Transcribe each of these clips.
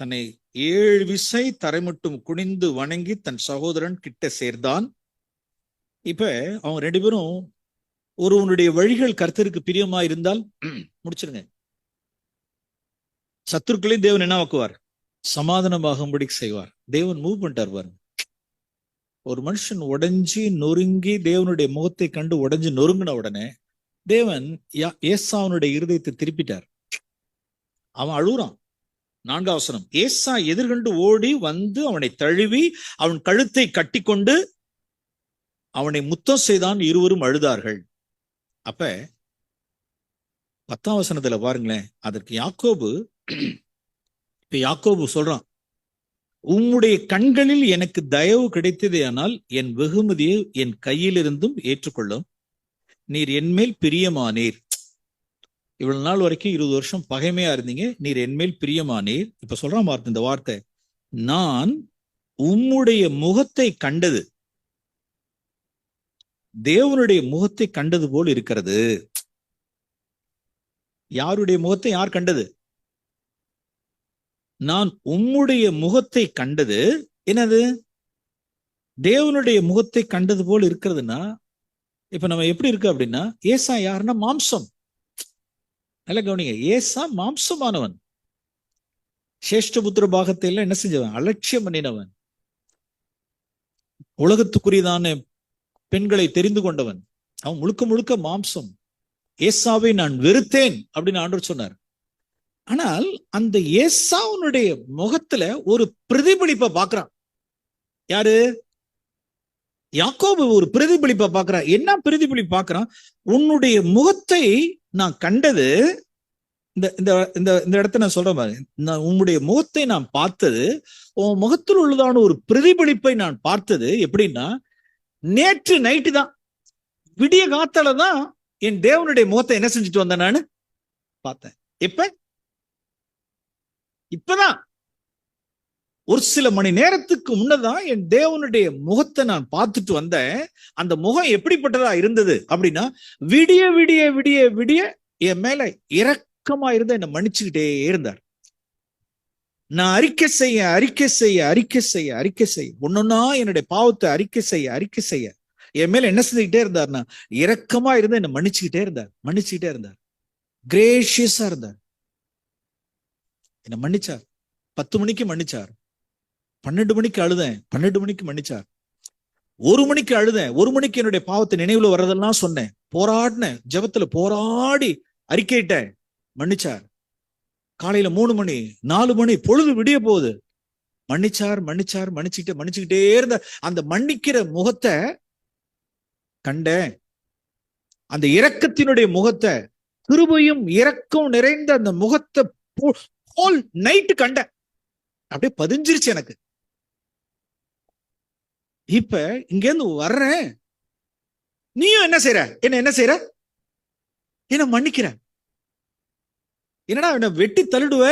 தன்னை ஏழு விசை தரைமட்டும் குனிந்து வணங்கி தன் சகோதரன் கிட்ட சேர்ந்தான். இப்ப அவங்க ரெண்டு பேரும் ஒருவனுடைய வழிகள் கர்த்தருக்கு பிரியமா இருந்தால் முடிச்சிருங்க. சத்துருக்களையும் தேவன் என்ன ஆக்குவார் சமாதானமாகும்படி செய்வார். தேவன் மூவ் பண்ணிட்டார் பாருங்க. ஒரு மனுஷன் உடைஞ்சி நொறுங்கி தேவனுடைய முகத்தை கண்டு உடைஞ்சு நொறுங்கின உடனே தேவன் யா- ஏசாவனுடைய இருதயத்தை திருப்பிட்டார். அவன் அழுகுறான். நான்காம் வசனம். ஏசா எதிர்கண்டு ஓடி வந்து அவனை தழுவி அவன் கழுத்தை கட்டிக்கொண்டு அவனை முத்தம் செய்தான் இருவரும் அழுதார்கள். அப்ப பத்தாம் வசனத்துல பாருங்களேன். அதற்கு யாக்கோபு இப்ப யாக்கோபு சொல்றான் உம்முடைய கண்களில் எனக்கு தயவு கிடைத்ததேயானால் என் வெகுமதியை என் கையிலிருந்தும் ஏற்றுக்கொள்ளும். நீர் என்மேல் பிரியமானீர். இவ்வளவு நாள் வரைக்கும் இருபது வருஷம் பகைமையா இருந்தீங்க. நீர் என்மேல் பிரியமானீர் இப்ப சொல்றான் பார்த்து இந்த வார்த்தை நான் உம்முடைய முகத்தை கண்டது. தேவனுடைய முகத்தை கண்டது போல் இருக்கிறது. யாருடைய முகத்தை யார் கண்டது? நான் உம்முடைய முகத்தை கண்டது. என்னது? தேவனுடைய முகத்தை கண்டது போல் இருக்கிறதுனா இப்ப நம்ம எப்படி இருக்கு அப்படின்னா ஏசா யாருன்னா மாம்சம். நல்ல கவனிங்க. ஏசா மாம்சமானவன். சேஷ்டபுத்திர பாகத்தை எல்லாம் என்ன செஞ்சவன்? அலட்சியம் பண்ணினவன். உலகத்துக்குரியதான பெண்களை தெரிந்து கொண்டவன். அவன் முழுக்க முழுக்க மாம்சம். ஏசாவை நான் வெறுத்தேன் அப்படின்னு ஆண்டவர் சொன்னார். ஆனால் அந்த ஏசாவுனுடைய முகத்துல ஒரு பிரதிபலிப்பை பார்க்கிறான். யாரு? யாக்கோபு ஒரு பிரதிபலிப்பை பார்க்கறான் என்ன பிரதிபலி பார்க்கிறான்? உன்னுடைய முகத்தை நான் கண்டது இந்த இந்த இந்த இந்த இடத்த நான் சொல்றேன் பாருங்க. நான் உன்னுடைய முகத்தை நான் பார்த்தது உன் முகத்தில் உள்ளதான ஒரு பிரதிபலிப்பை நான் பார்த்தது எப்படின்னா நேற்று நைட்டு தான் விடிய காத்தால தான் என் தேவனுடைய முகத்தை என்ன செஞ்சுட்டு வந்தேன் நான்? பார்த்தேன். எப்ப? இப்பதான். ஒரு சில மணி நேரத்துக்கு முன்னதான் என் தேவனுடைய முகத்தை நான் பார்த்துட்டு வந்தேன். அந்த முகம் எப்படிப்பட்டதா இருந்தது அப்படின்னா விடிய விடிய விடிய விடிய என் மேல இரக்கமா இருந்த என்னை மன்னிச்சுக்கிட்டே இருந்தார். நான் அறிக்கை செய்ய அறிக்கை செய்ய அறிக்கை செய்ய அறிக்கை செய்ய ஒன்னொன்னா என்னுடைய பாவத்தை அறிக்கை செய்ய அறிக்கை செய்ய என் மேல என்ன செஞ்சுக்கிட்டே இருந்தார்னா இரக்கமா இருந்து என்னை மன்னிச்சுக்கிட்டே இருந்தார் மன்னிச்சுக்கிட்டே இருந்தார். கிரேஷியஸா இருந்தார். என்னை மன்னிச்சார். பத்து மணிக்கு மன்னிச்சார். பன்னெண்டு மணிக்கு அழுதேன். பன்னெண்டு மணிக்கு மன்னிச்சார். ஒரு மணிக்கு அழுதேன். ஒரு மணிக்கு என்னுடைய பாவத்தை நினைவுல வர்றதெல்லாம் சொன்னேன். போராடினேன். ஜெபத்துல போராடி அறிக்கையிட்டேன். மன்னிச்சார். காலையில மூணு மணி நாலு மணி பொழுது விடிய போகுது. மன்னிச்சார் மன்னிச்சார் மன்னிச்சுக்கிட்டே மன்னிச்சுக்கிட்டே இருந்த அந்த மன்னிக்கிற முகத்தை கண்டேன். அந்த இரக்கத்தினுடைய முகத்தை கிருபையும் இரக்கம் நிறைந்த அந்த முகத்தை போல் நைட்டு கண்டேன். அப்படியே பதிஞ்சிருச்சு எனக்கு. இப்ப இங்கேருந்து வர்றேன். நீயும் என்ன செய்யற என்ன என்ன செய்யற என்ன மன்னிக்கிற. என்னடா என்ன வெட்டி தள்ளிடுவ?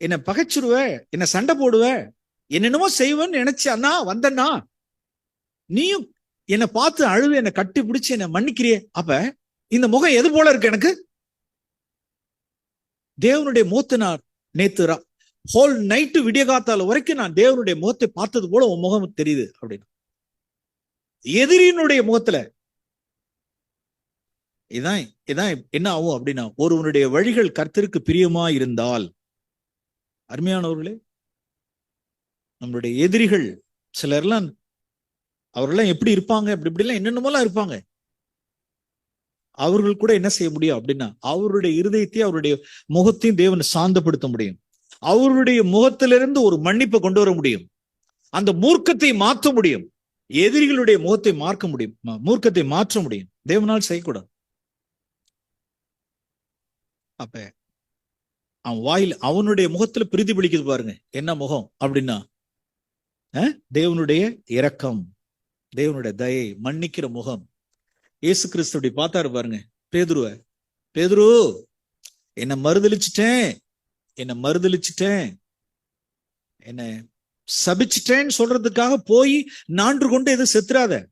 என்ன பகைச்சிருவ? என்ன சண்டை போடுவ? என்னென்னமோ செய்வேன்னு நினைச்சு அண்ணா வந்தண்ணா. நீயும் என்னை பார்த்து அழுது என்னை கட்டி பிடிச்சு என்னை மன்னிக்கிறியே. அப்ப இந்த முகம் எது போல இருக்கு எனக்கு? தேவனுடைய மூத்தனார் நேத்துரா நேத்து ஹோல் நைட்டு விடிய காத்தால வரைக்கும் நான் தேவனுடைய முகத்தை பார்த்தது போல உன் முகம் தெரியுது அப்படின்னு. எதிரியினுடைய முகத்துல இதான் இதான் என்ன ஆகும் அப்படின்னா ஒருவனுடைய வழிகள் கர்த்தருக்கு பிரியமா இருந்தால் அருமையானவர்களே நம்மளுடைய எதிரிகள் சிலர்லாம் அவர்கள்லாம் எப்படி இருப்பாங்க அப்படி இப்படிலாம் என்னென்னமோலாம் இருப்பாங்க. அவர்கள் கூட என்ன செய்ய முடியும் அப்படின்னா அவருடைய இருதயத்தையும் அவருடைய முகத்தையும் தேவன் சாந்தப்படுத்த முடியும். அவருடைய முகத்திலிருந்து ஒரு மன்னிப்பை கொண்டு வர முடியும். அந்த மூர்க்கத்தை மாற்ற முடியும். எதிரிகளுடைய முகத்தை மார்க்க முடியும். மூர்க்கத்தை மாற்ற முடியும். தேவனால் செய்யக்கூடாது. அப்ப அவன் வாயில் அவனுடைய முகத்துல பிரதிபலிக்குது பாருங்க. என்ன முகம்? அப்படின்னா தேவனுடைய இரக்கம் தேவனுடைய தயை மன்னிக்கிற முகம். இயேசு கிறிஸ்து அப்படி பார்த்தாரு பாருங்க. பேதுருவ பேதுரு என்ன மறுதளிச்சிட்டேன் என்ன மறுதளிச்சிட்டேன் என்ன சபிச்சிட்டேன்னு சொல்றதுக்காக போய் நான்று கொண்டு எதுவும் செத்துறாத.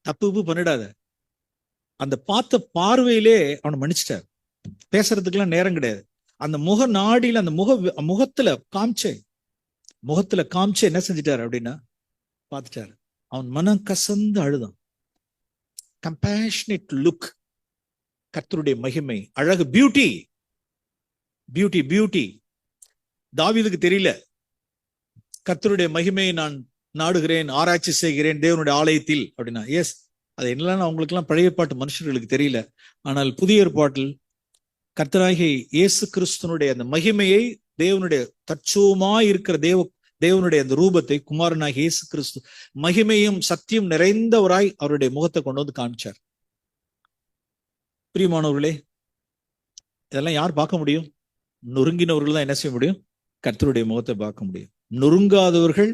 தப்பு உப்பு பண்ணிடாத. அந்த பார்த்த பார்வையிலே அவனை மன்னிச்சிட்டார். பேசுறதுக்கெல்லாம் நேரம் கிடையாது. அந்த முக நாடியில அந்த முக முகத்துல காமிச்சே முகத்துல காமிச்சு என்ன செஞ்சிட்டாரு அப்படின்னா பார்த்துட்டாரு. அவன் மனம் கசந்து அழுதான். கம்பேஷனேட் லுக் கர்த்தருடைய மகிமை அழகு பியூட்டி பியூட்டி பியூட்டி தாவிதுக்கு தெரியல. கர்த்தருடைய மகிமையை நான் நாடுகிறேன் ஆராய்ச்சி செய்கிறேன் தேவனுடைய ஆலயத்தில் அப்படின்னா எஸ் அது என்னெல்லாம் அவங்களுக்கெல்லாம் பழைய பாட்டு மனுஷர்களுக்கு தெரியல. ஆனால் புதிய ஏற்பாட்டில் கர்த்தராகிய இயேசு கிறிஸ்துனுடைய அந்த மகிமையை தேவனுடைய தற்சோமாய் இருக்கிற தேவ தேவனுடைய அந்த ரூபத்தை குமாரனாகி இயேசு கிறிஸ்து மகிமையும் சத்தியம் நிறைந்தவராய் அவருடைய முகத்தை கொண்டு வந்து காமிச்சார் பிரியமானவர்களே இதெல்லாம் யார் பார்க்க முடியும்? நொறுங்கினவர்கள் தான் என்ன செய்ய முடியும்? கர்த்தருடைய முகத்தை பார்க்க முடியும். நொறுங்காதவர்கள்